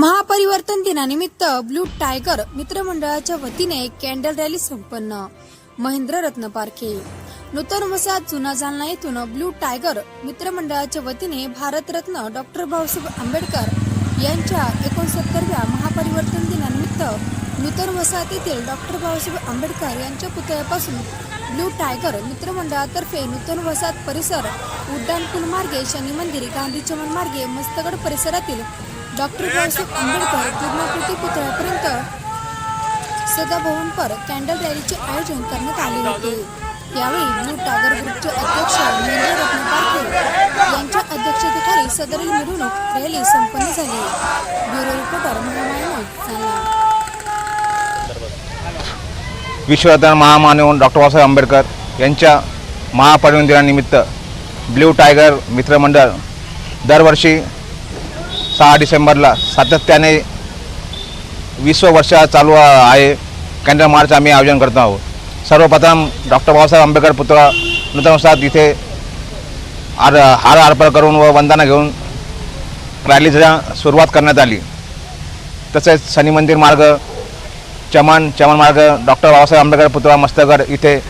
महापरिवर्तन दिनानिमित्त blue tiger मित्रमंडळाच्या वतीने candle rally संपन्न. महेंद्र रत्न पारखे नूतन वसाहत जुना जालना येथून ब्लू टायगर मित्रमंडळाच्या वतीने भारतरत्न डॉक्टर बाबासाहेब आंबेडकर यांच्या एकोणसत्तरव्या महापरिवर्तन दिनानिमित्त नूतन वसाहतीतील डॉक्टर बाबासाहेब आंबेडकर यांच्या पुतळ्यापासून ब्लू टायगर मित्रमंडळातर्फे नूतन वसाहत परिसर उड्डाणपूल मार्गे शनी मंदिर गांधी चमन मार्गे मस्तगड परिसरातील डॉक्टर बाबासाहेब आंबेडकर पूर्णाकृती पुतळ्यापर्यंत सदाभवन पर कॅन्डल रॅलीचे आयोजन करण्यात आले होते. यावेळी ब्लू टागर ग्रुपचे अध्यक्ष महेंद्र रत्न पारखे यांच्या अध्यक्षतेखाली सदरील मिरवणूक रॅली संपन्न झाली. ब्युरो रिपोर्टर महामाय विश्वरत्न महामानव डॉक्टर बाबासाहेब आंबेडकर यांच्या महापरिनिर्वाण दिनानिमित्त ब्ल्यू टायगर मित्रमंडळ दरवर्षी सहा डिसेंबरला सातत्याने वीस वर्ष चालू आहे. कॅन्डल मार्च आम्ही आयोजन करतो आहोत. सर्वप्रथम डॉक्टर बाबासाहेब आंबेडकर पुतळा नूतन तिथे इथे आर हार अर्पण करून व वंदना घेऊन रॅलीला सुरुवात करण्यात आली. तसेच शनी मंदिर मार्ग चमन चमन मार्ग डॉक्टर बाबासाहेब आंबेडकर पुतळा मस्तगड इथे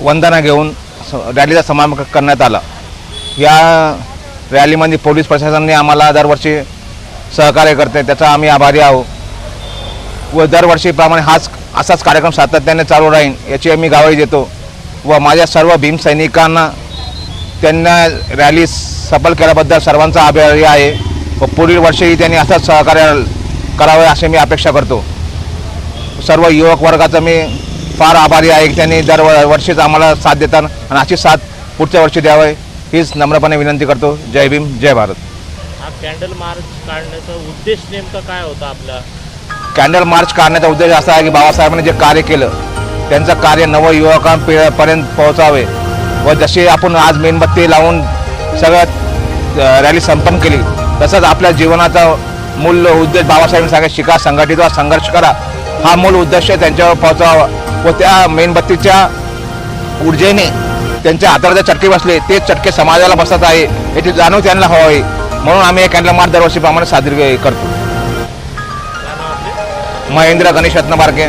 वंदना घेऊन स- रॅलीचा समारंभ करण्यात आला. या रॅलीमध्ये पोलीस प्रशासनाने आम्हाला दरवर्षी सहकार्य करते त्याचा आम्ही आभारी आहोत. व दरवर्षीप्रमाणे हाच असाच कार्यक्रम सातत्याने चालू राहील याची आम्ही ग्वाही देतो. व माझ्या सर्व भीम सैनिकांना त्यांना रॅली सफल केल्याबद्दल सर्वांचा आभारी आहे. व पुढील वर्षीही त्यांनी असंच सहकार्य करावे असे मी अपेक्षा करतो. सर्व युवक वर्गाचा मी फार आभारी आहे की त्यांनी दर वर्षीच आम्हाला साथ देतात आणि अशी साथ पुढच्या वर्षी द्यावे. हीच नम्रपणे विनंती करतो. जय भीम जय भारत. हा कॅन्डल मार्च काढण्याचा उद्देश नेमका काय होता आपला? कॅन्डल मार्च काढण्याचा उद्देश असा आहे की बाबासाहेबांनी जे कार्य केलं त्यांचं कार्य नवयुवकांपर्यंत पोहोचावे व जसे आपण आज मेणबत्ती लावून सगळं रॅली संपन्न केली तसंच आपल्या जीवनाचा मूल उद्देश बाबासाहेबांनी सांगितलं शिका संघटित व्हा संघर्ष करा. हा मूल उद्देश त्यांच्यावर पोहोचावा व त्या मेणबत्तीच्या ऊर्जेने त्यांच्या हातावर जे चटके बसले. ते चटके समाजाला बसत आहे. याची जाणीव त्यांना हवी म्हणून आम्ही हे कॅन्डल मार्च दरवर्षीप्रमाणे साजरी करतो. महेंद्र गणेश रत्नमार्गे